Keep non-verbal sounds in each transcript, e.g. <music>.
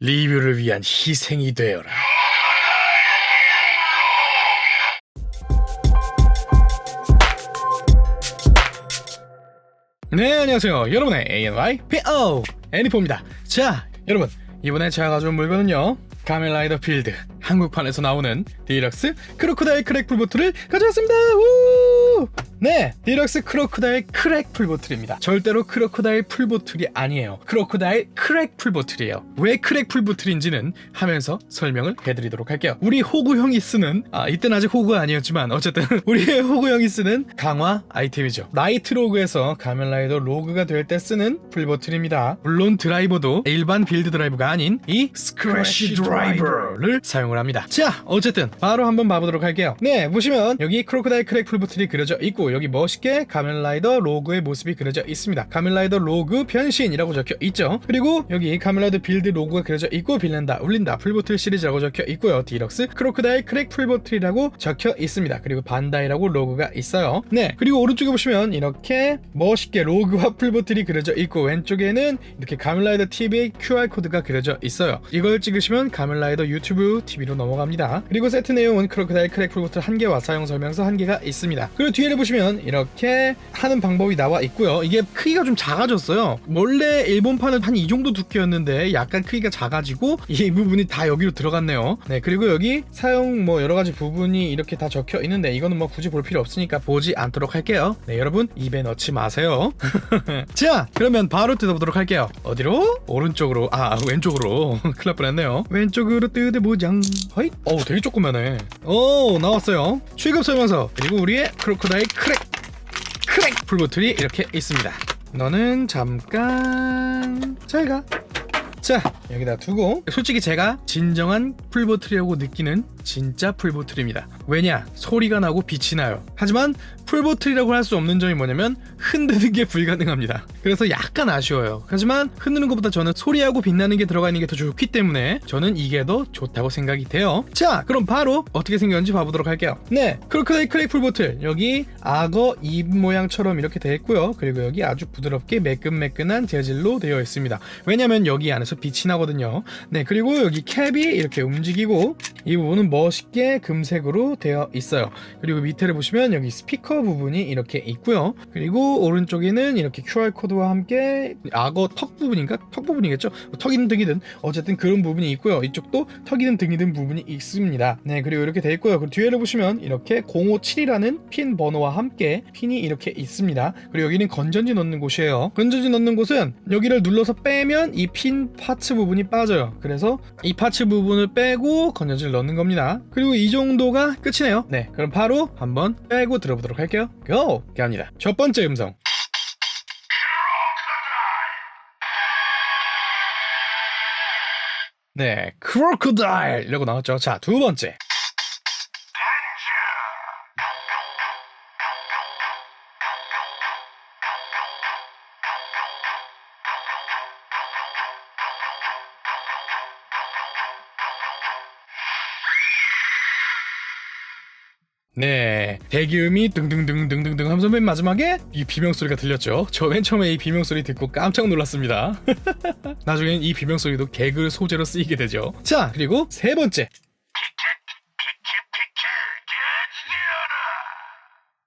리뷰를 위한 희생이 되어라. 네, 안녕하세요. 여러분의 ANY PO 애니포입니다. 자, 여러분 이번에 제가 가져온 물건은요. 카멜라이더 필드 한국판에서 나오는 디럭스 크로코다일 크랙 풀 보트를 가져왔습니다. 우! 네, 디럭스 크로코다일 크랙 풀보틀입니다. 절대로 크로코다일 풀보틀이 아니에요. 크로코다일 크랙 풀보틀이에요. 왜 크랙 풀보틀인지는 하면서 설명을 해드리도록 할게요. 우리 호구 형이 쓰는 아 이때는 아직 호구가 아니었지만 어쨌든 <laughs> 우리의 호구 형이 쓰는 강화 아이템이죠. 나이트 로그에서 가면라이더 로그가 될 때 쓰는 풀보틀입니다. 물론 드라이버도 일반 빌드 드라이버가 아닌 이 스크래시 드라이버를 사용을 합니다. 자, 어쨌든 바로 한번 봐보도록 할게요. 네, 보시면 여기 크로코다일 크랙 풀보틀이 그려져 있고 여기 멋있게 가면라이더 로그의 모습이 그려져 있습니다. 가면라이더 로그 변신이라고 적혀 있죠. 그리고 여기 가면라이더 빌드 로고가 그려져 있고 빌린다, 울린다, 풀보틀 시리즈라고 적혀 있고요. 디럭스 크로코다일 크랙 풀보틀이라고 적혀 있습니다. 그리고 반다이라고 로고가 있어요. 네, 그리고 오른쪽에 보시면 이렇게 멋있게 로그와 풀보틀이 그려져 있고 왼쪽에는 이렇게 가면라이더 TV QR 코드가 그려져 있어요. 이걸 찍으시면 가면라이더 유튜브 TV로 넘어갑니다. 그리고 세트 내용은 크로코다일 크랙 풀보틀 한 개와 사용 설명서 한 개가 있습니다. 그리고 뒤에를 보시면 이렇게 하는 방법이 나와 있고요. 이게 크기가 좀 작아졌어요. 원래 일본판은 한 이 정도 두께였는데 약간 크기가 작아지고 이 부분이 다 여기로 들어갔네요. 네, 그리고 여기 사용 뭐 여러 가지 부분이 이렇게 다 적혀 있는데 이거는 뭐 굳이 볼 필요 없으니까 보지 않도록 할게요. 네, 여러분 입에 넣지 마세요. <laughs> 자, 그러면 바로 뜯어보도록 할게요. 어디로? 오른쪽으로. 아, 왼쪽으로. <laughs> 큰일 날 뻔했네요. 왼쪽으로 뜯어보장. 허이? 어우, 되게 조그만해. 오, 나왔어요. 취급 설명서. 그리고 우리의 크로코다일 크랙. 크랙 풀보틀이 이렇게 있습니다. 너는 잠깐 잘 가. 자 여기다 두고 솔직히 제가 진정한 풀보틀이라고 느끼는 진짜 풀보틀입니다 왜냐 소리가 나고 빛이 나요 하지만 풀보틀이라고 할 수 없는 점이 뭐냐면 흔드는 게 불가능합니다. 그래서 약간 아쉬워요. 하지만 흔드는 것보다 저는 소리하고 빛나는 게 들어가 있는 게 더 좋기 때문에 저는 이게 더 좋다고 생각이 돼요. 자 그럼 바로 어떻게 생겼는지 봐보도록 할게요. 네 크로커다일 크레이 풀보틀. 여기 악어 입 모양처럼 이렇게 되어 있고요. 그리고 여기 아주 부드럽게 매끈매끈한 재질로 되어 있습니다. 왜냐면 여기 안에서 빛이 나거든요. 네, 그리고 여기 캡이 이렇게 움직이고 이 부분은 멋있게 금색으로 되어 있어요. 그리고 밑에를 보시면 여기 스피커 부분이 이렇게 있고요. 그리고 오른쪽에는 이렇게 QR 코드와 함께 악어 턱 부분인가? 턱 부분이겠죠? 턱이든 등이든 어쨌든 그런 부분이 있고요. 이쪽도 턱이든 등이든 부분이 있습니다. 네, 그리고 이렇게 되어 있고요. 그리고 뒤에를 보시면 이렇게 057이라는 핀 번호와 함께 핀이 이렇게 있습니다. 그리고 여기는 건전지 넣는 곳이에요. 건전지 넣는 곳은 여기를 눌러서 빼면 이 핀 파츠 부분이 빠져요. 그래서 이 파츠 부분을 빼고 건전지를 넣는 겁니다. 그리고 이 정도가 끝이네요. 네, 그럼 바로 한번 빼고 들어보도록 할게요. 고! 갑니다. 첫 번째 음성. 네, 크로코다일 이라고 나왔죠. 자, 두 번째. 네, 대기음이 등등등등등등 하면서 맨 마지막에 이 비명 소리가 들렸죠. 저 맨 처음에 이 비명 소리 듣고 깜짝 놀랐습니다. <laughs> 나중엔 이 비명 소리도 개그 소재로 쓰이게 되죠. 자, 그리고 세 번째.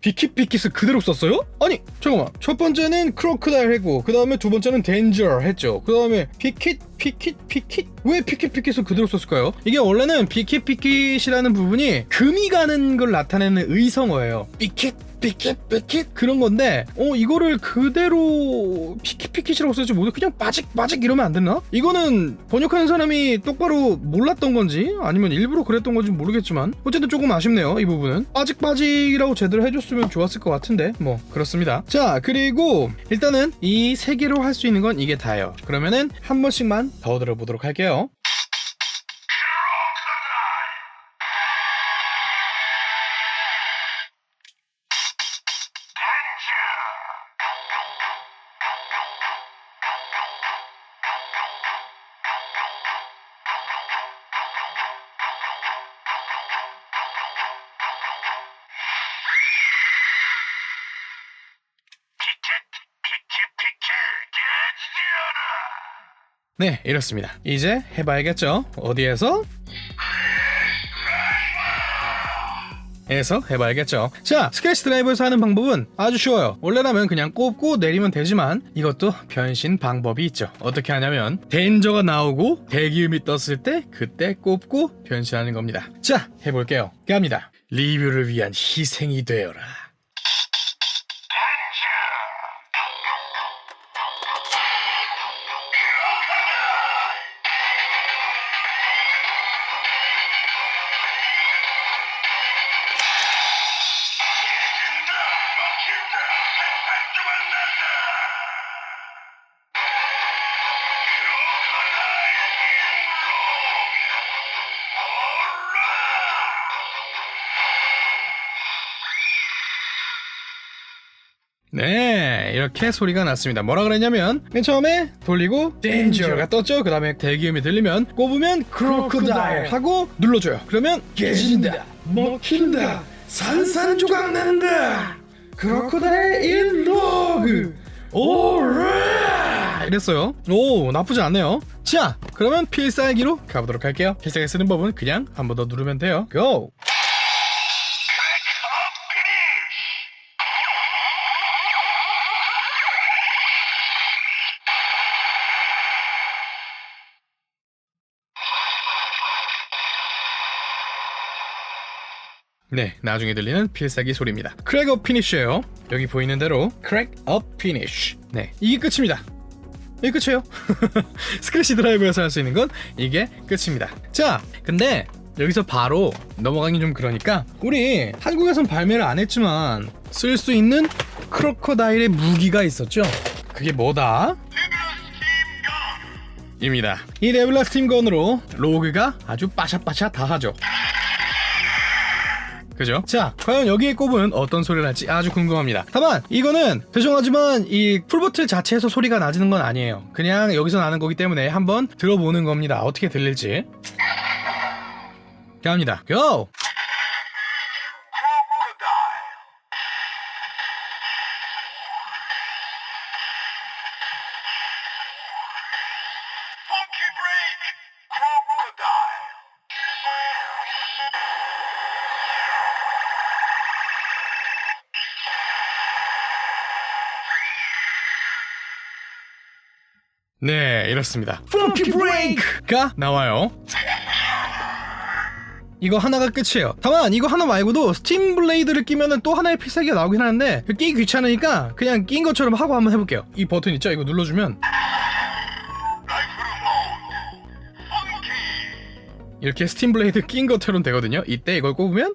비킷비킷을 그대로 썼어요? 아니 잠깐만 첫 번째는 크로크다일 했고 그 다음에 두 번째는 덴저 했죠 그 다음에 비킷 피킷 피킷 왜 피킷 피킷을 그대로 썼을까요? 이게 원래는 비킷 피킷이라는 부분이 금이 가는 걸 나타내는 의성어예요. 비킷 피킷 피킷 그런 건데 어 이거를 그대로 피킷 피킷이라고 쓰지 못해 그냥 빠직 빠직 이러면 안 되나? 이거는 번역하는 사람이 똑바로 몰랐던 건지 아니면 일부러 그랬던 건지 모르겠지만 어쨌든 조금 아쉽네요 이 부분은. 빠직 빠직이라고 제대로 해줬으면 좋았을 것 같은데 뭐 그렇습니다. 자 그리고 일단은 이 세 개로 할 수 있는 건 이게 다예요. 그러면은 한 번씩만 더 들어보도록 할게요 네, 이렇습니다. 이제 해봐야겠죠? 어디에서? 에서 해봐야겠죠. 자, 스크래치 드라이브에서 하는 방법은 아주 쉬워요. 원래라면 그냥 꼽고 내리면 되지만 이것도 변신 방법이 있죠. 어떻게 하냐면 덴저가 나오고 대기음이 떴을 때 그때 꼽고 변신하는 겁니다. 자, 해볼게요. 갑니다. 리뷰를 위한 희생이 되어라. 네, 이렇게 소리가 났습니다. 뭐라 그랬냐면 맨 처음에 돌리고 덴저가 떴죠. 그 다음에 대기음이 들리면 꼽으면 크로커다일 하고 눌러줘요. 그러면 깨진다, 먹힌다, 산산조각 난다. 크로커다일 인 로그 오라 이랬어요. 오 나쁘지 않네요. 자, 그러면 필살기로 가보도록 할게요. 필살기 쓰는 법은 그냥 한 번 더 누르면 돼요. 고! 네, 나중에 들리는 필살기 소리입니다. 크랙 업 피니쉬예요. 여기 보이는 대로 크랙 업 피니쉬. 네, 이게 끝입니다. 이게 끝이에요. <laughs> 스크래치 드라이브에서 할 수 있는 건 이게 끝입니다. 자, 근데 여기서 바로 넘어가긴 좀 그러니까 우리 한국에선 발매를 안 했지만 쓸 수 있는 크로커다일의 무기가 있었죠. 그게 뭐다? 입니다. 이 네블라 스팀건으로 로그가 아주 빠샤빠샤 다 하죠. 그죠? 자, 과연 여기에 꼽은 어떤 소리를 할지 아주 궁금합니다. 다만 이거는 죄송하지만 이 풀버틀 자체에서 소리가 나지는 건 아니에요. 그냥 여기서 나는 거기 때문에 한번 들어보는 겁니다. 어떻게 들릴지. 갑니다. 고! 네, 이렇습니다. Funky Break가 나와요. 이거 하나가 끝이에요. 다만 이거 하나 말고도 스팀 블레이드를 끼면은 또 하나의 필살기가 나오긴 하는데 그 끼기 귀찮으니까 그냥 낀 것처럼 하고 한번 해볼게요. 이 버튼 있죠? 이거 눌러주면 이렇게 스팀 블레이드 낀 것처럼 되거든요. 이때 이걸 꼽으면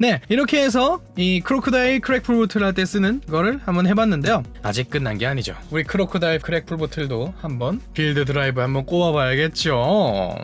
네 이렇게 해서 이 크로커다일 크랙풀 보틀 할 때 쓰는 거를 한번 해봤는데요. 아직 끝난 게 아니죠. 우리 크로커다일 크랙풀 보틀도 한번 빌드 드라이브 한번 꼽아봐야겠죠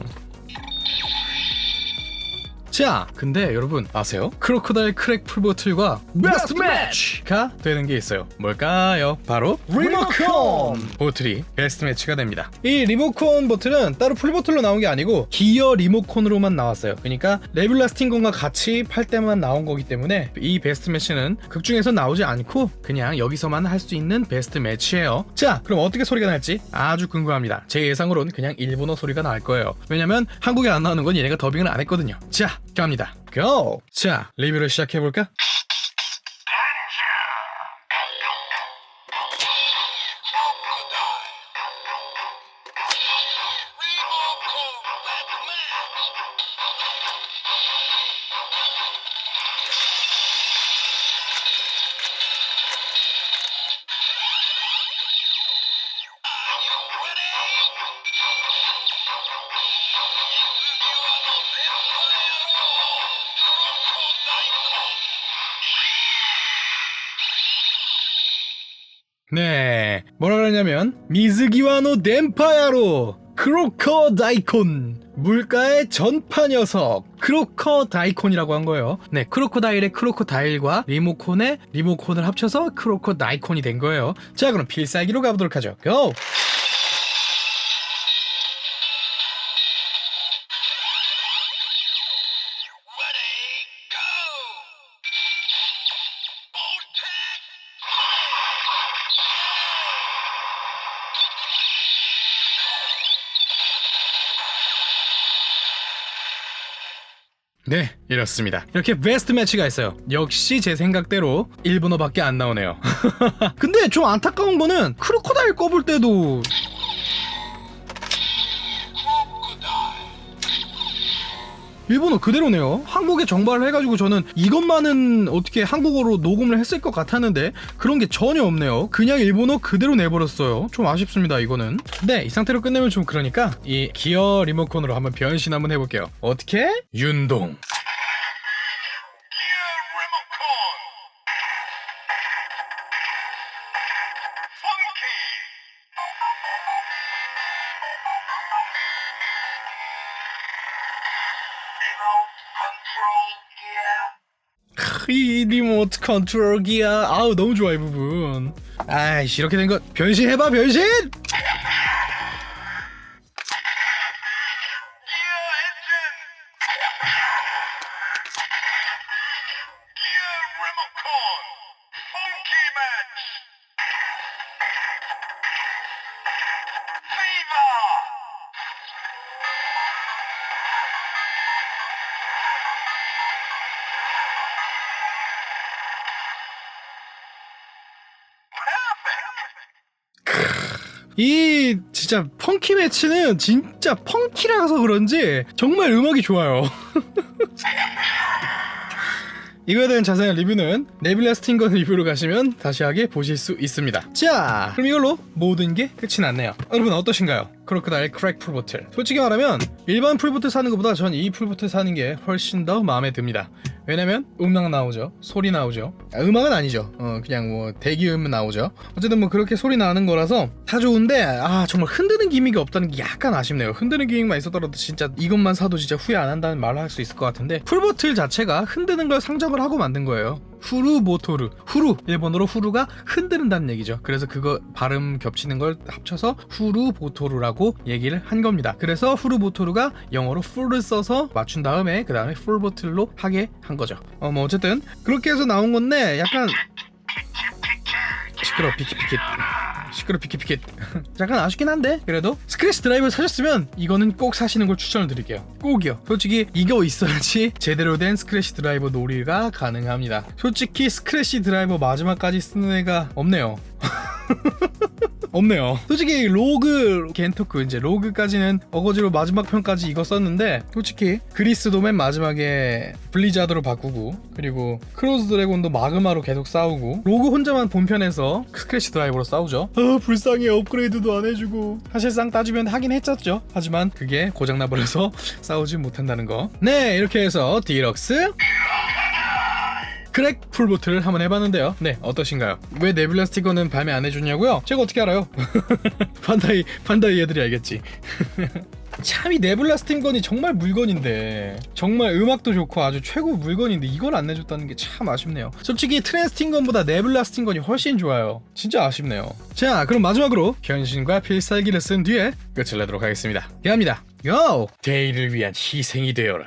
자 근데 여러분 아세요? 크로커다일 크랙 풀 보틀과 베스트 매치가 되는 게 있어요. 뭘까요? 바로 리모컨! 보틀이 베스트 매치가 됩니다. 이 리모컨 보틀은 따로 풀보틀로 나온 게 아니고 기어 리모컨으로만 나왔어요. 그러니까 레귤라 스팅건과 같이 팔 때만 나온 거기 때문에 이 베스트 매치는 극중에서 나오지 않고 그냥 여기서만 할 수 있는 베스트 매치예요. 자 그럼 어떻게 소리가 날지 아주 궁금합니다. 제 예상으론 그냥 일본어 소리가 나올 거예요. 왜냐면 한국에 안 나오는 건 얘네가 더빙을 안 했거든요. 자 갑니다 고! 자 리뷰를 시작해볼까? 네, 뭐라 그러냐면 미즈기와노 덴파야로 크로커 다이콘 물가의 전파 녀석 크로커 다이콘이라고 한 거예요. 네, 크로코다일의 크로코다일과 리모콘의 리모콘을 합쳐서 크로커다이콘이 된 거예요. 자, 그럼 필살기로 가보도록 하죠. 고! 네, 이렇습니다. 이렇게 베스트 매치가 있어요. 역시 제 생각대로 일본어밖에 안 나오네요. <laughs> 근데 좀 안타까운 거는 크로코다일 꼽을 때도 일본어 그대로네요. 한국에 정발을 해가지고 저는 이것만은 어떻게 한국어로 녹음을 했을 것 같았는데 그런 게 전혀 없네요. 그냥 일본어 그대로 내버렸어요. 좀 아쉽습니다, 이거는. 네, 이 상태로 끝내면 좀 그러니까 이 기어 리모컨으로 한번 변신 한번 해볼게요. 어떻게? 윤동. 이 리모트 컨트롤 기어. 아우 너무 좋아 이 부분. 아이씨 이렇게 된 거 변신해봐 변신 이 진짜 펑키 매치는 진짜 펑키라서 그런지 정말 음악이 좋아요. <laughs> 이거에 대한 자세한 리뷰는 네빌라 스팅건 리뷰로 가시면 다시 하게 보실 수 있습니다. 자 그럼 이걸로 모든 게 끝이 났네요. 여러분 어떠신가요? 크로커다일 크랙 풀보틀. 솔직히 말하면 일반 풀보틀 사는 것보다 전 이 풀보틀 사는 게 훨씬 더 마음에 듭니다. 왜냐면 음악 나오죠. 소리 나오죠. 아, 음악은 아니죠. 어, 그냥 뭐 대기음 나오죠. 어쨌든 뭐 그렇게 소리 나는 거라서 다 좋은데 아 정말 흔드는 기믹이 없다는 게 약간 아쉽네요. 흔드는 기믹만 있었더라도 진짜 이것만 사도 진짜 후회 안 한다는 말을 할 수 있을 것 같은데 풀보틀 자체가 흔드는 걸 상정을 하고 만든 거예요 후루 모토르 후루 일본어로 후루가 흔드는다는 얘기죠. 그래서 그거 발음 겹치는 걸 합쳐서 후루 보토르라고 얘기를 한 겁니다. 그래서 후루 보토르가 영어로 풀을 써서 맞춘 다음에 그 다음에 풀 보틀로 하게 한 거죠. 어 뭐 어쨌든 그렇게 해서 나온 건데 약간 시끄러 피키피키 시끄러 피키피키 잠깐 아쉽긴 한데 그래도 스크래치 드라이버 사셨으면 이거는 꼭 사시는 걸 추천을 드릴게요. 꼭이요. 솔직히 이거 있어야지 제대로 된 스크래치 드라이버 놀이가 가능합니다. 솔직히 스크래치 드라이버 마지막까지 쓰는 애가 없네요 <laughs> <laughs> 없네요. 솔직히 로그 겐토크 이제 로그까지는 어거지로 마지막 편까지 이거 썼는데 솔직히 그리스도 맨 마지막에 블리자드로 바꾸고 그리고 크로스 드래곤도 마그마로 계속 싸우고 로그 혼자만 본편에서 스크래치 드라이버로 싸우죠. 아 불쌍해 업그레이드도 안 해주고 사실상 따지면 하긴 했었죠. 하지만 그게 고장나 버려서 <laughs> 싸우지 못한다는 거. 네 이렇게 해서 디럭스 크랙 풀보트를 한번 해봤는데요. 네, 어떠신가요? 왜 네뷸라 스티커는 발매 안 해줬냐고요? 제가 어떻게 알아요? <laughs> 판다이, 판다이 애들이 알겠지. <laughs> 참 이 네뷸라 스팀건이 정말 물건인데 정말 음악도 좋고 아주 최고 물건인데 이걸 안 내줬다는 게 참 아쉽네요 솔직히 트랜 스팅건보다 네뷸라 스팅건이 훨씬 좋아요 진짜 아쉽네요 자 그럼 마지막으로 변신과 필살기를 쓴 뒤에 끝을 내도록 하겠습니다 갑니다 고! 데이를 위한 희생이 되어라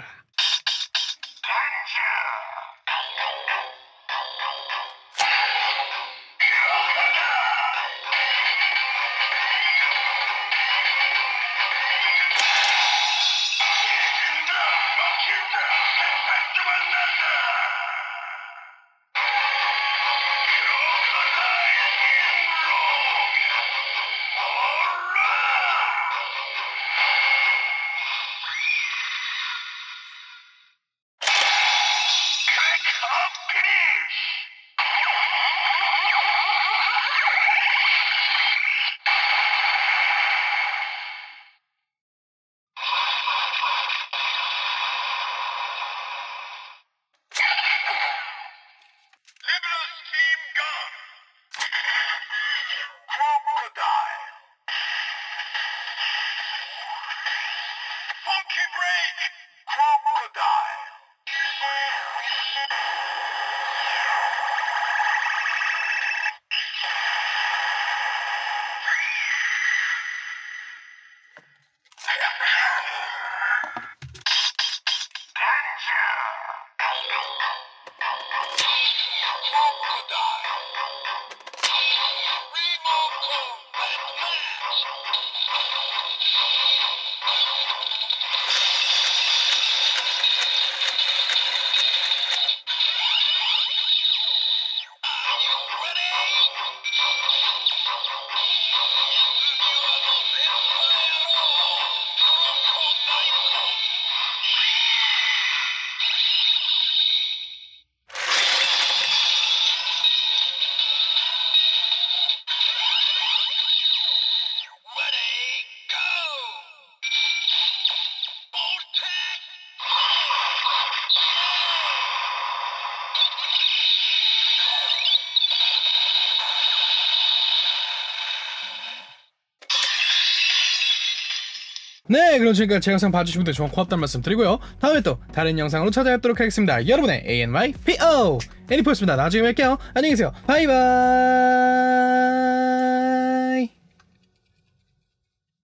네 그럼 지금까지 제 영상 봐주신 분들 정말 고맙다는 말씀 드리고요. 다음에 또 다른 영상으로 찾아뵙도록 하겠습니다. 여러분의 ANYPO 애니포였습니다. 나중에 뵐게요. 안녕히 계세요. 바이바이